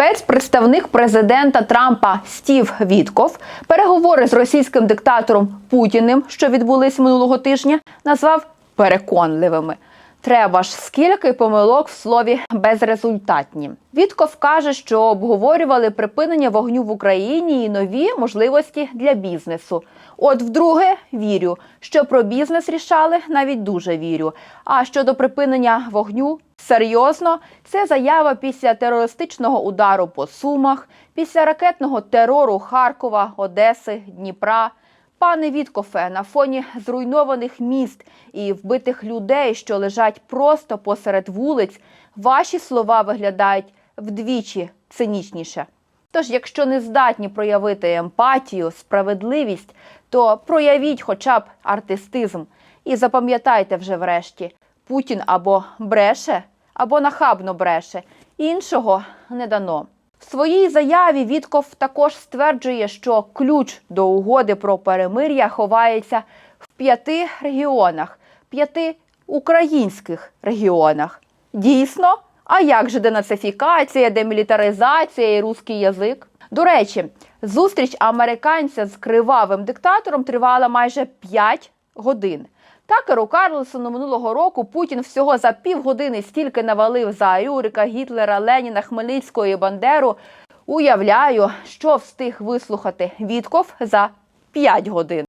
Спецпредставник президента Трампа Стів Вітков переговори з російським диктатором Путіним, що відбулись минулого тижня, назвав переконливими. Треба ж скільки помилок в слові безрезультатні. Вітков каже, що обговорювали припинення вогню в Україні і нові можливості для бізнесу. От вдруге вірю, що про бізнес рішали, навіть дуже вірю. А щодо припинення вогню, серйозно, це заява після терористичного удару по Сумах, після ракетного терору Харкова, Одеси, Дніпра. Пане Віткофе, на фоні зруйнованих міст і вбитих людей, що лежать просто посеред вулиць, ваші слова виглядають вдвічі цинічніше. Тож, якщо не здатні проявити емпатію, справедливість, то проявіть хоча б артистизм. І запам'ятайте вже врешті, Путін або бреше, або нахабно бреше. Іншого не дано. В своїй заяві Вітков також стверджує, що ключ до угоди про перемир'я ховається в п'яти регіонах, п'яти українських регіонах. Дійсно, а як же денацифікація, демілітаризація і русський язик? До речі, зустріч американця з кривавим диктатором тривала майже 5 годин. Такеру Карлсону минулого року Путін всього за півгодини стільки навалив за Рюрика, Гітлера, Леніна, Хмельницького і Бандеру. Уявляю, що встиг вислухати Вітков за 5 годин.